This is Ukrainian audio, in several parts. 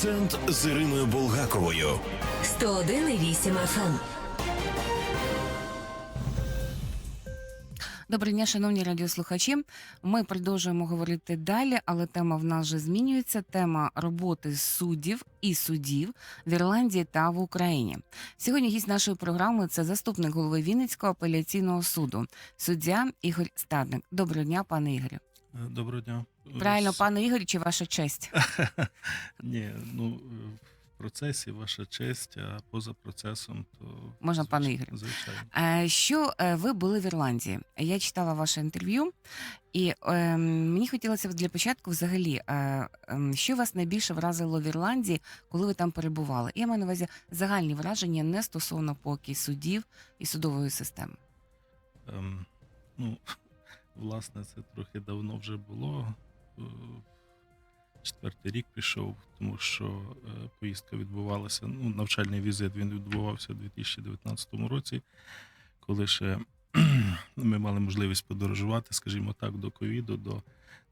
Акцент з Іриною Булгаковою. 101,8 FM. Доброго дня, шановні радіослухачі. Ми продовжуємо говорити далі, але тема в нас вже змінюється. Тема роботи суддів і судів в Ірландії та в Україні. Сьогодні гість нашої програми це заступник голови Вінницького апеляційного суду, суддя Ігор Стадник. Доброго дня, пане Ігорю. Е, Доброго дня. Правильно, пане Ігорю, чи ваша честь? Ні, ну в процесі ваша честь, а поза процесом, то Можна, пане звич- Ігорю? Звичайно. Е, Що е, ви були в Ірландії? Я читала ваше інтерв'ю, і е, мені хотілося б для початку взагалі, е, ем, що вас найбільше вразило в Ірландії, коли ви там перебували? Я маю на увазі загальні враження не стосовно поки судів і судової системи. Ем, ну, власне, це трохи давно вже було. Е, Четвертий рік пішов, тому що е, поїздка відбувалася. Ну, навчальний візит він відбувався у 2019 році, коли ще ми мали можливість подорожувати, скажімо так, до ковіду, до,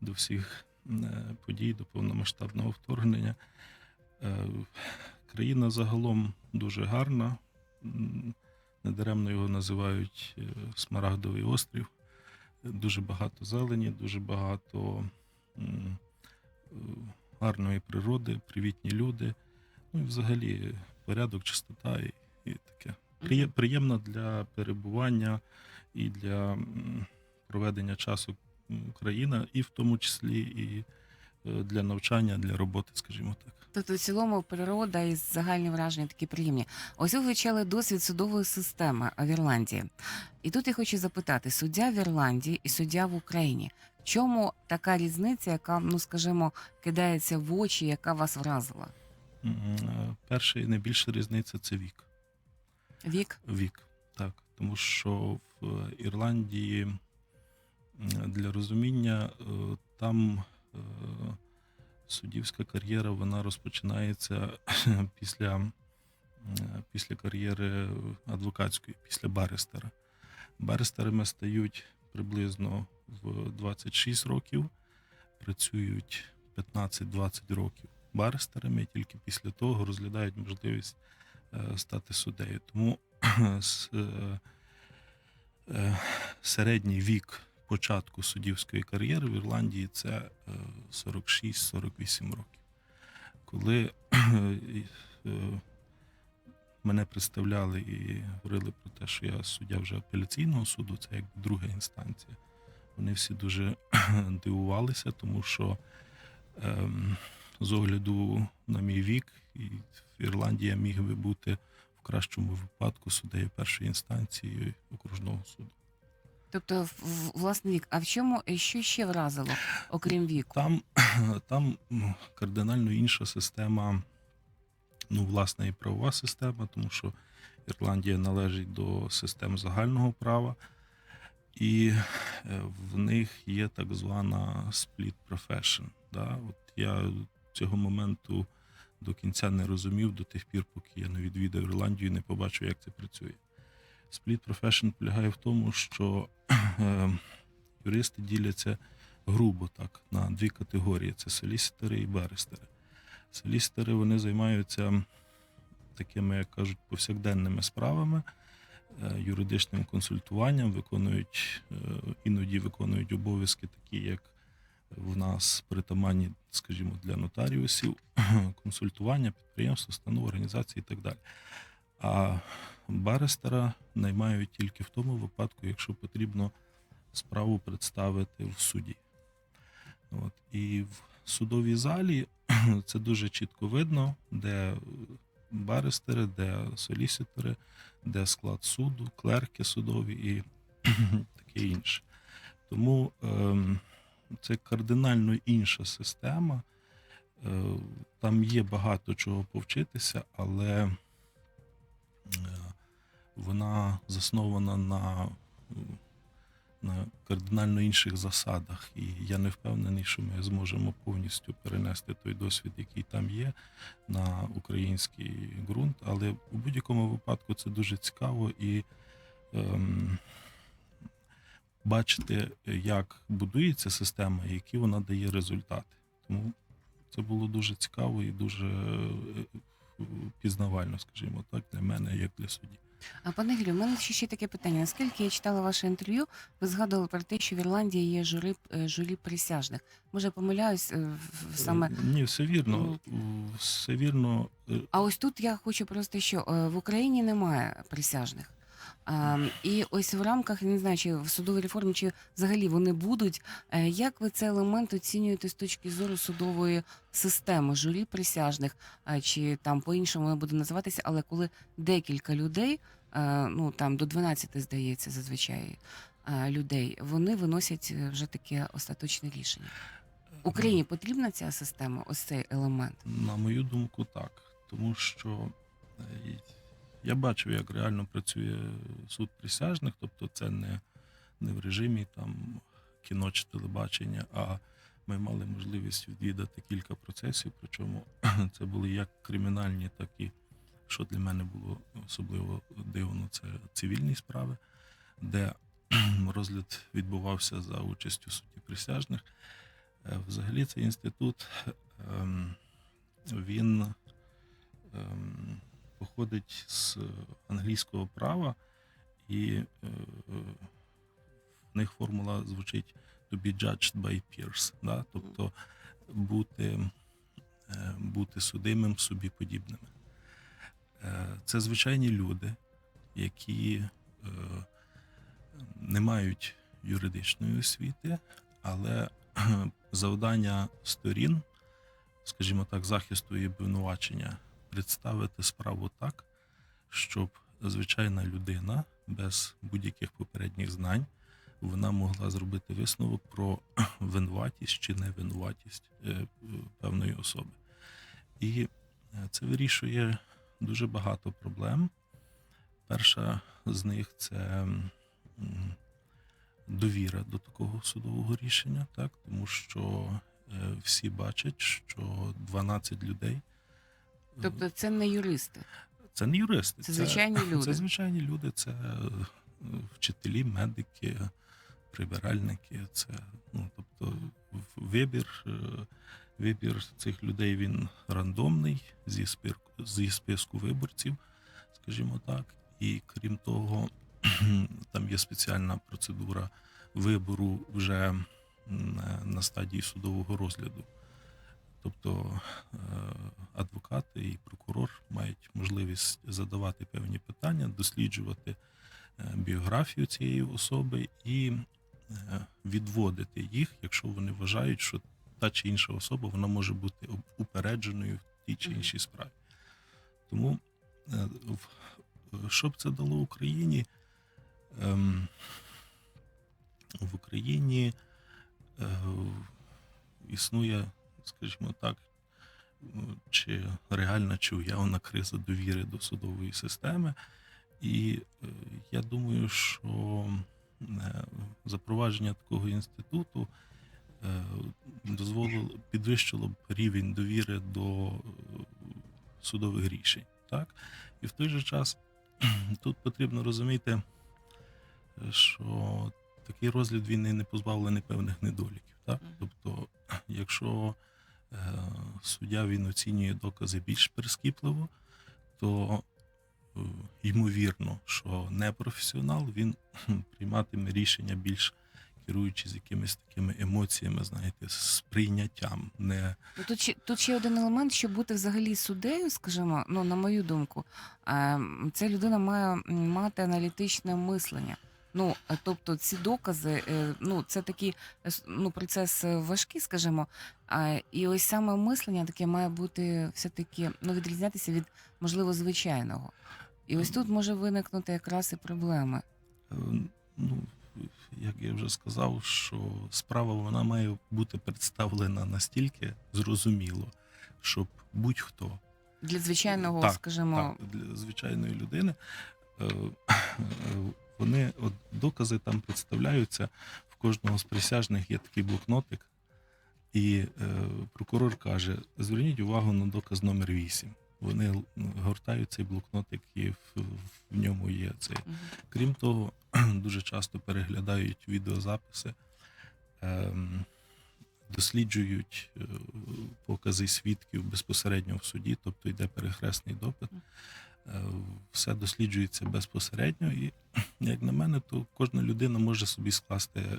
до всіх е, подій, до повномасштабного вторгнення. Країна загалом дуже гарна. Недаремно його називають Смарагдовий острів. Дуже багато зелені, дуже багато е, гарної природи, привітні люди. Ну і взагалі порядок, чистота і, і таке. Приє- Приємно для перебування і для проведення часу Україна, і в тому числі і для навчання, для роботи, скажімо так. Тобто, в цілому природа і загальні враження такі приємні. Ось ви вивчали досвід судової системи в Ірландії. І тут я хочу запитати: суддя в Ірландії і суддя в Україні. В чому така різниця, яка, ну скажімо, кидається в очі, яка вас вразила? Е, Перша і найбільша різниця це вік. Вік? Вік, так. Тому що в Ірландії для розуміння е, там е, суддівська кар'єра вона розпочинається після, після кар'єри адвокатської, після баристера. Баристерами стають приблизно в 26 років, працюють 15-20 років баристерами, і тільки після того розглядають можливість е, стати суддею. Тому е, е, середній вік початку суддівської кар'єри в Ірландії це е, 46-48 років. Коли е, мене представляли і говорили про те, що я суддя вже апеляційного суду, це як друга інстанція. Вони всі дуже дивувалися, тому що ем, з огляду на мій вік, і в Ірландії я міг би бути в кращому випадку суддею першої інстанції окружного суду. Тобто, власне вік. А в чому що ще вразило, окрім віку? Там, там кардинально інша система, ну, власне, і правова система, тому що Ірландія належить до систем загального права, і е, в них є так звана split profession. Да? От я цього моменту до кінця не розумів до тих пір, поки я не відвідав Ірландію і не побачив, як це працює. Split profession полягає в тому, що е, юристи діляться грубо так на дві категорії: це солісітори і баристери. Солісітори вони займаються такими, як кажуть, повсякденними справами, е, юридичним консультуванням, виконують е, іноді виконують обов'язки, такі як в нас притаманні, скажімо, для нотаріусів, консультування, підприємств, установ, організацій і так далі. А баристера наймають тільки в тому випадку, якщо потрібно справу представити в суді. От. І в судовій залі це дуже чітко видно, де баристери, де солісітори, де склад суду, клерки судові і таке інше. Тому ем, це кардинально інша система. Е, там є багато чого повчитися, але вона заснована на на кардинально інших засадах. І я не впевнений, що ми зможемо повністю перенести той досвід, який там є, на український ґрунт. Але у будь-якому випадку це дуже цікаво і ем, бачити, як будується система і які вона дає результати. Тому це було дуже цікаво і дуже е, пізнавально, скажімо так, для мене, як для судді. А пане Гілю, у мене ще, ще таке питання. Наскільки я читала ваше інтерв'ю, ви згадували про те, що в Ірландії є журі, е, журі присяжних. Може, помиляюсь е, в- саме. Е, Ні, все вірно. Все вірно. Е, А ось тут я хочу просто що е, в Україні немає присяжних. А, і ось в рамках не знаю, чи в судовій реформі, чи взагалі вони будуть. Е, Як ви цей елемент оцінюєте з точки зору судової системи, журі присяжних, е, чи там по-іншому буде називатися, але коли декілька людей, е, ну там до 12, здається, зазвичай людей, вони виносять вже таке остаточне рішення. Україні потрібна ця система, ось цей елемент. На мою думку, так. Тому що я бачив, як реально працює суд присяжних, тобто це не, не в режимі там кіно чи телебачення, а ми мали можливість відвідати кілька процесів, причому це були як кримінальні, так і, що для мене було особливо дивно, це цивільні справи, де розгляд відбувався за участю судді присяжних. Е, Взагалі цей інститут ем, він ем, походить з англійського права, і е, в них формула звучить to be judged by peers, да? тобто бути, е, бути судимим собі подібними. Е, Це звичайні люди, які не мають юридичної освіти, але завдання сторін, скажімо так, захисту і обвинувачення представити справу так, щоб звичайна людина без будь-яких попередніх знань вона могла зробити висновок про винуватість чи невинуватість е, певної особи. І е, це вирішує дуже багато проблем. Перша з них це довіра до такого судового рішення, так тому що е, всі бачать, що 12 людей. Е, Тобто це не юристи. це не юристи, Це звичайні люди. Це звичайні люди, це е, вчителі, медики, прибиральники. Це ну тобто вибір, е, вибір цих людей він рандомний зі спирку зі списку виборців, скажімо так. І крім того, там є спеціальна процедура вибору вже на, на стадії судового розгляду. Тобто е, адвокати і прокурор мають можливість задавати певні питання, досліджувати е, біографію цієї особи і е, відводити їх, якщо вони вважають, що та чи інша особа вона може бути упередженою в тій чи іншій справі. Тому що б це дало Україні? Ем, В Україні існує, скажімо так, ну, чи реальна, чи уявна криза довіри до судової системи. І е, я думаю, що е, запровадження такого інституту е, дозволило підвищило б рівень довіри до судових рішень. Так? І в той же час тут потрібно розуміти, що такий розгляд він і не позбавлений певних недоліків. Так? Тобто, якщо суддя він оцінює докази більш прискіпливо, то е, ймовірно, що непрофесіонал він прийматиме рішення більш керуючись якимись такими емоціями, знаєте, з прийняттям, не Ну, тут тут ще один елемент, щоб бути взагалі суддею, скажімо, ну на мою думку, е, ця людина має мати аналітичне мислення. Ну е, тобто ці докази, е, ну це такий е, ну, процес важкий, скажімо. І ось саме мислення таке має бути все-таки ну, відрізнятися від можливо звичайного. І ось тут може виникнути якраз і проблеми. Ну, як я вже сказав, що справа вона має бути представлена настільки зрозуміло, щоб будь-хто Для звичайного, Так, скажімо, так, для звичайної людини вони от докази там представляються. В кожного з присяжних є такий блокнотик, і е, прокурор каже: зверніть увагу на доказ номер 8. Вони гортають цей блокнотик, і в, в ньому є цей. Крім того, дуже часто переглядають відеозаписи ем, досліджують е, покази свідків безпосередньо в суді, тобто йде перехресний допит. Е, Все досліджується безпосередньо, і як на мене, то кожна людина може собі скласти е,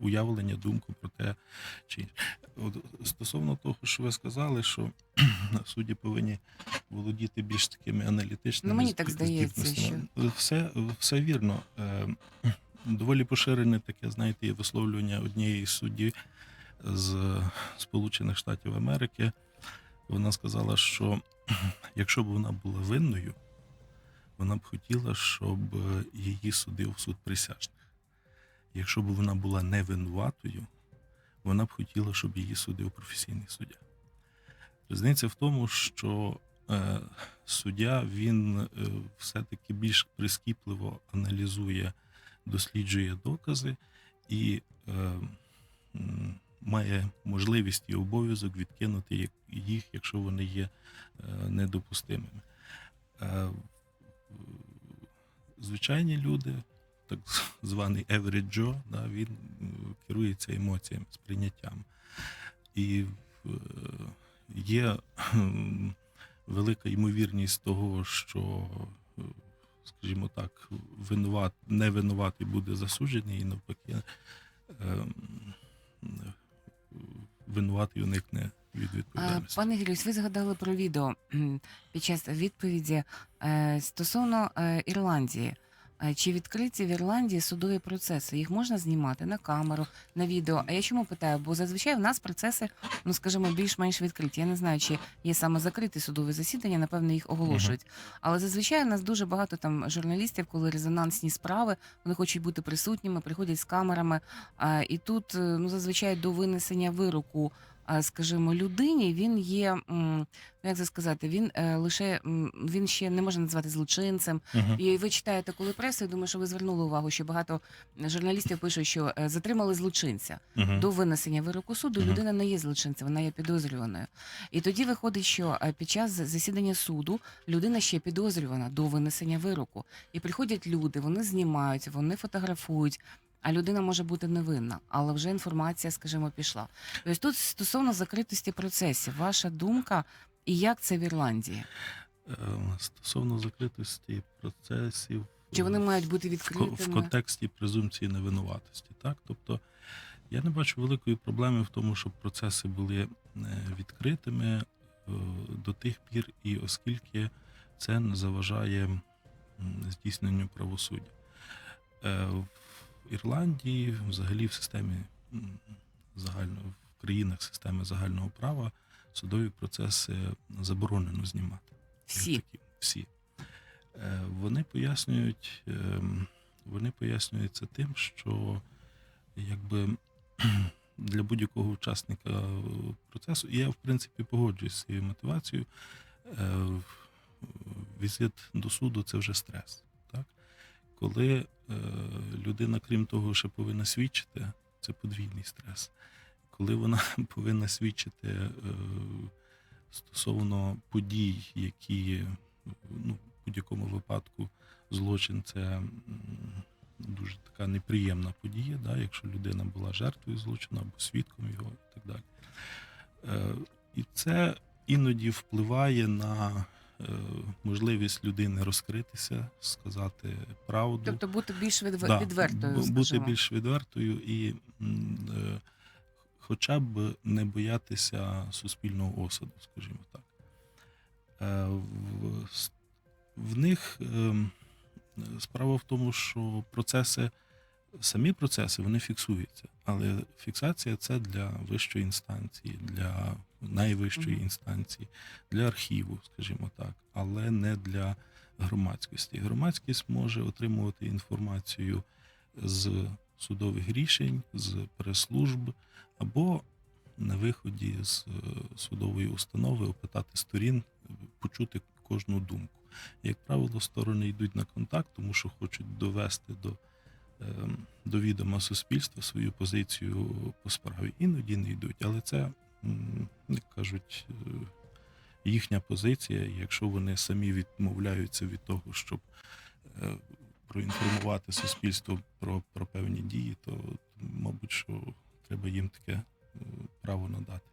уявлення, думку про те, чи інше. Стосовно того, що ви сказали, що судді повинні володіти більш такими аналітичними Ну, мені так здається, здібностями. Все, все вірно. Е, Доволі поширене таке, знаєте, є висловлювання однієї судді з Сполучених Штатів Америки. Вона сказала, що якщо б вона була винною, вона б хотіла, щоб її судив суд присяжних. Якщо б вона була невинуватою, вона б хотіла, щоб її судив професійний суддя. Різниця в тому, що е, суддя він е, все-таки більш прискіпливо аналізує, досліджує докази і е, має можливість і обов'язок відкинути їх- якщо вони є е, недопустимими. Е, Звичайні люди, так званий average Joe, да, він керується емоціями, сприйняттям. І е, є велика ймовірність того, що, е, скажімо так, винуват, невинуватий буде засуджений, і навпаки, винуватий уникне від відповідальності. Пане Гілюсь, ви згадали про відео під час відповіді е, стосовно е, Ірландії. Е, Чи відкриті в Ірландії судові процеси? Їх можна знімати на камеру, на відео. А я чому питаю? Бо зазвичай в нас процеси, ну скажімо, більш-менш відкриті. Я не знаю, чи є саме закриті судові засідання, напевно, їх оголошують. Але зазвичай у нас дуже багато там журналістів, коли резонансні справи, вони хочуть бути присутніми, приходять з камерами. А, і тут, е, ну зазвичай до винесення вироку скажімо, людині він є, ну як це сказати, він е, лише він ще не можна назвати злочинцем. Мгм. І ви читаєте, коли пресу, я думаю, що ви звернули увагу, що багато журналістів пишуть, що е, затримали злочинця Мгм. до винесення вироку суду. Мгм. Людина не є злочинцем, вона є підозрюваною. І тоді виходить, що е, під час засідання суду людина ще підозрювана до винесення вироку. І приходять люди, вони знімають, вони фотографують. А людина може бути невинна, але вже інформація, скажімо, пішла. Тобто тут стосовно закритості процесів, ваша думка, і як це в Ірландії? Е, Стосовно закритості процесів, Чи вони мають бути відкритими? в контексті презумпції невинуватості, так? Тобто я не бачу великої проблеми в тому, щоб процеси були е, відкритими е, до тих пір, і оскільки це не заважає здійсненню правосуддя. Е, В Ірландії, взагалі, в системі загально в країнах системи загального права судові процеси заборонено знімати. Всі. Такі, всі. Е, Вони пояснюють, ем, вони пояснюють це тим, що якби для будь-якого учасника е, процесу, і я в принципі погоджуюсь з цією мотивацією. е, Візит до суду це вже стрес. Так? Коли е, людина, крім того, ще повинна свідчити, це подвійний стрес. Коли вона повинна свідчити е, стосовно подій, які ну, в будь-якому випадку злочин це дуже така неприємна подія, да, якщо людина була жертвою злочину або свідком його і так далі. Е, і це іноді впливає на е, можливість людини розкритися, сказати правду. Тобто бути більш відвер... Да, відвертою, бути скажімо. більш відвертою і е, хоча б не боятися суспільного осуду, скажімо так. Е, В, в них ем, справа в тому, що процеси, самі процеси вони фіксуються, але фіксація це для вищої інстанції, для найвищої інстанції, для архіву, скажімо так, але не для громадськості. Громадськість може отримувати інформацію з судових рішень, з прес-служб або на виході з е, судової установи опитати сторін, почути кожну думку. Як правило, сторони йдуть на контакт, тому що хочуть довести до, ем, до відома суспільства свою позицію по справі. Іноді не йдуть, але це, як кажуть, е, їхня позиція. Якщо вони самі відмовляються від того, щоб е, проінформувати суспільство про, про певні дії, то мабуть, що треба їм таке право надати.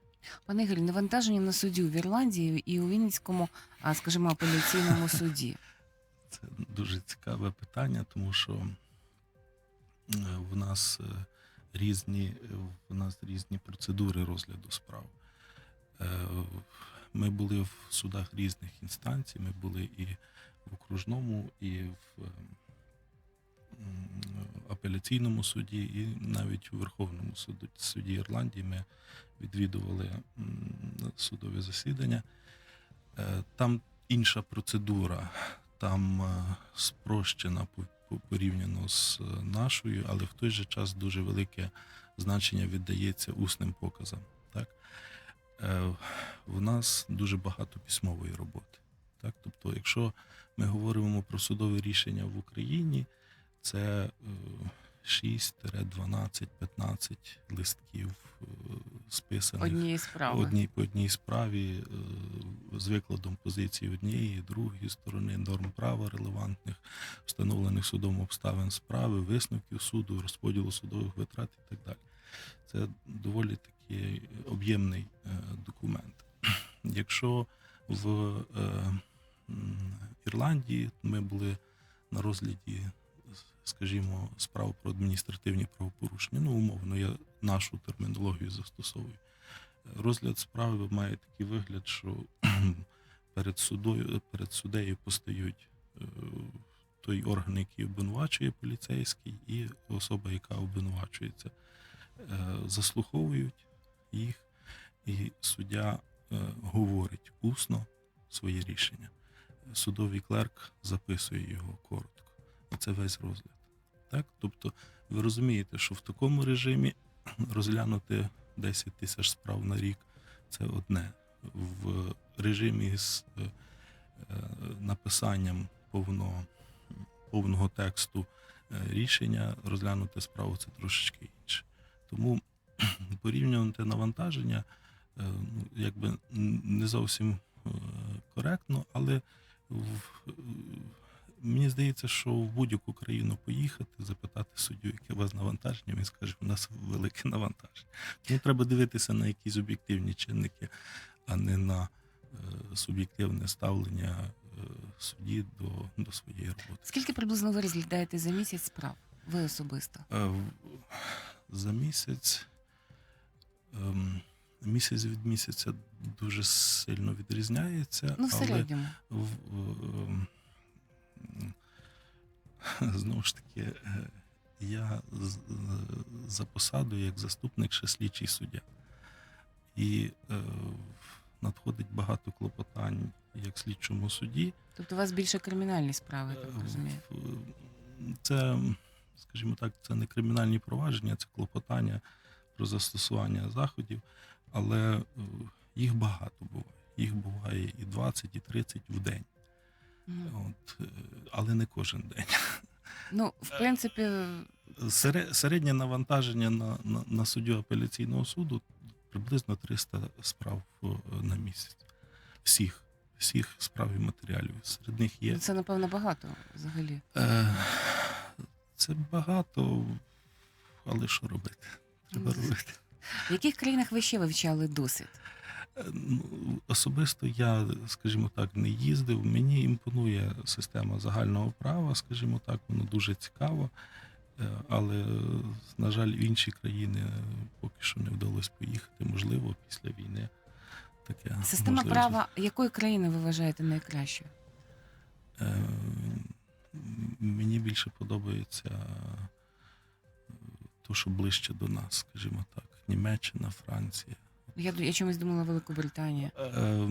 Пане Ігорі, навантаження на суддю в Ірландії і у Вінницькому, а, скажімо, апеляційному суді. Це дуже цікаве питання, тому що е, в нас е, різні, в нас різні процедури розгляду справ. Е, Ми були в судах різних інстанцій, ми були і в окружному, і в апеляційному суді, і навіть у Верховному суді, суді Ірландії ми відвідували судові засідання. Е, Там інша процедура, там е, спрощена порівняно з е, нашою, але в той же час дуже велике значення віддається усним показам. Так? Е, В нас дуже багато письмової роботи. Так? Тобто, якщо ми говоримо про судове рішення в Україні, це е, 6, 12, 15 листків е, списаних Однієї справи. одній по одній справі е, з викладом позиції однієї, другої сторони, норм права релевантних, встановлених судом обставин справи, висновків суду, розподілу судових витрат і так далі. Це доволі такий об'ємний е, документ. Якщо в Ірландії ми були на розгляді, скажімо, справ про адміністративні правопорушення, ну умовно, я нашу термінологію застосовую. Розгляд справи має такий вигляд, що перед судою, перед суддею постають е, той орган, який обвинувачує поліцейський, і особа, яка обвинувачується. Е, Заслуховують їх, і суддя е, говорить усно своє рішення. Судовий клерк записує його коротко. Це весь розгляд. Так? Тобто, ви розумієте, що в такому режимі розглянути 10 тисяч справ на рік це одне. В режимі з е, е, написанням повного, повного тексту е, рішення розглянути справу це трошечки інше. Тому порівнювати навантаження ну, якби не зовсім коректно, але в, мені здається, що в будь-яку країну поїхати, запитати суддю, яке у вас навантаження, він скаже, у нас велике навантаження. Тому треба дивитися на якісь об'єктивні чинники, а не на е, суб'єктивне ставлення е, судді до, до своєї роботи. Скільки приблизно ви розглядаєте за місяць справ? Ви особисто? Е, За місяць. ем, Місяць від місяця дуже сильно відрізняється. Ну, в але середньому. в, ем, знову ж таки, е, я е, за посадою як заступник ще слідчий суддя. І е, надходить багато клопотань як слідчому суді. Тобто у вас більше кримінальні справи, так розумію. Це, скажімо так, це не кримінальні провадження, це клопотання про застосування заходів, але їх багато буває. Їх буває і 20, і 30 в день. От, е, але не кожен день. Ну, в принципі, Середнє навантаження на, на, на суддю апеляційного суду приблизно 300 справ е, на місяць. Всіх, всіх справ і матеріалів. Серед них є ну, це напевно багато взагалі. Е, Це багато, але що робити? Треба Ну, робити. В яких країнах ви ще вивчали досвід? Особисто я, скажімо так, не їздив. Мені імпонує система загального права, скажімо так, воно дуже цікаво. Е, Але, на жаль, в інші країни поки що не вдалося поїхати. Можливо, після війни таке. Система можливо. права якої країни ви вважаєте найкращою? Е, Мені більше подобається е, то, що ближче до нас, скажімо так. Німеччина, Франція. Я, я чомусь думала Великобританія. Е,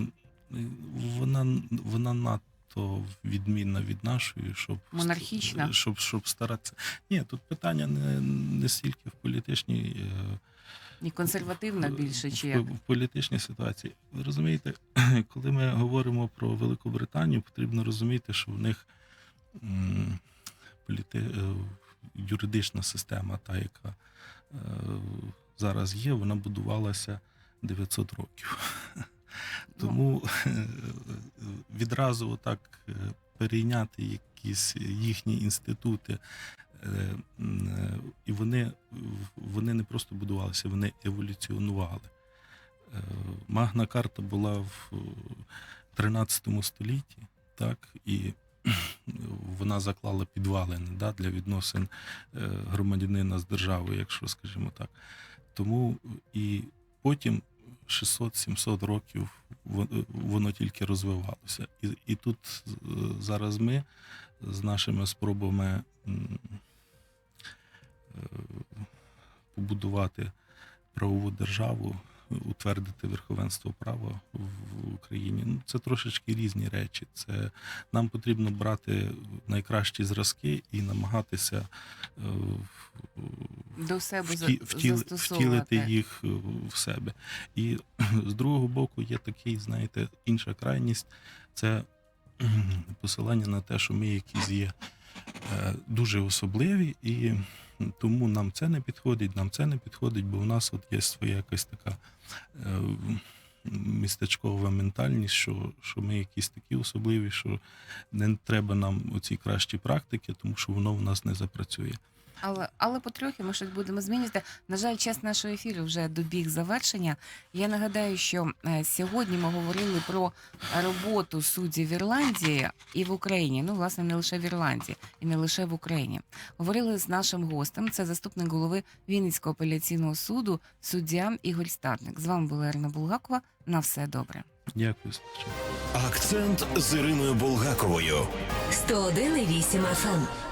Вона, вона надто відмінна від нашої, щоб Монархічна? Щоб, щоб старатися. Ні, тут питання не, не стільки в політичній. е, І консервативна більше, чи в, як? в політичній ситуації. Ви розумієте, коли ми говоримо про Великобританію, потрібно розуміти, що в них м, політи... е, юридична система, та, яка е, зараз є, вона будувалася 900 років. Тому е, відразу отак е, перейняти якісь їхні інститути, Е, І вони, вони не просто будувалися, вони еволюціонували. Магна карта була в 13 столітті, так, і вона заклала підвалини да, для відносин громадянина з державою, якщо скажімо так. Тому і потім 600-700 років воно тільки розвивалося. І, і тут е, зараз ми з нашими спробами е, побудувати правову державу, утвердити верховенство права в Україні. Ну, це трошечки різні речі. Це нам потрібно брати найкращі зразки і намагатися е, До себе вті- втіли- втілити їх е, в себе. І з другого боку є такий, знаєте, інша крайність це посилання на те, що ми якісь є е, дуже особливі, і тому нам це не підходить, нам це не підходить, бо в нас от є своя якась така е, містечкова ментальність, що, що ми якісь такі особливі, що не треба нам оці кращі практики, тому що воно в нас не запрацює. Але, але потрохи ми щось будемо змінювати. На жаль, час нашого ефіру вже добіг завершення. Я нагадаю, що е, сьогодні ми говорили про роботу суддів в Ірландії і в Україні. Ну, власне, не лише в Ірландії і не лише в Україні. Говорили з нашим гостем. Це заступник голови Вінницького апеляційного суду, суддя Ігор Статник. З вами була Ірина Булгакова. На все добре. Дякую. Акцент з Іриною Булгаковою. 101,8 FM.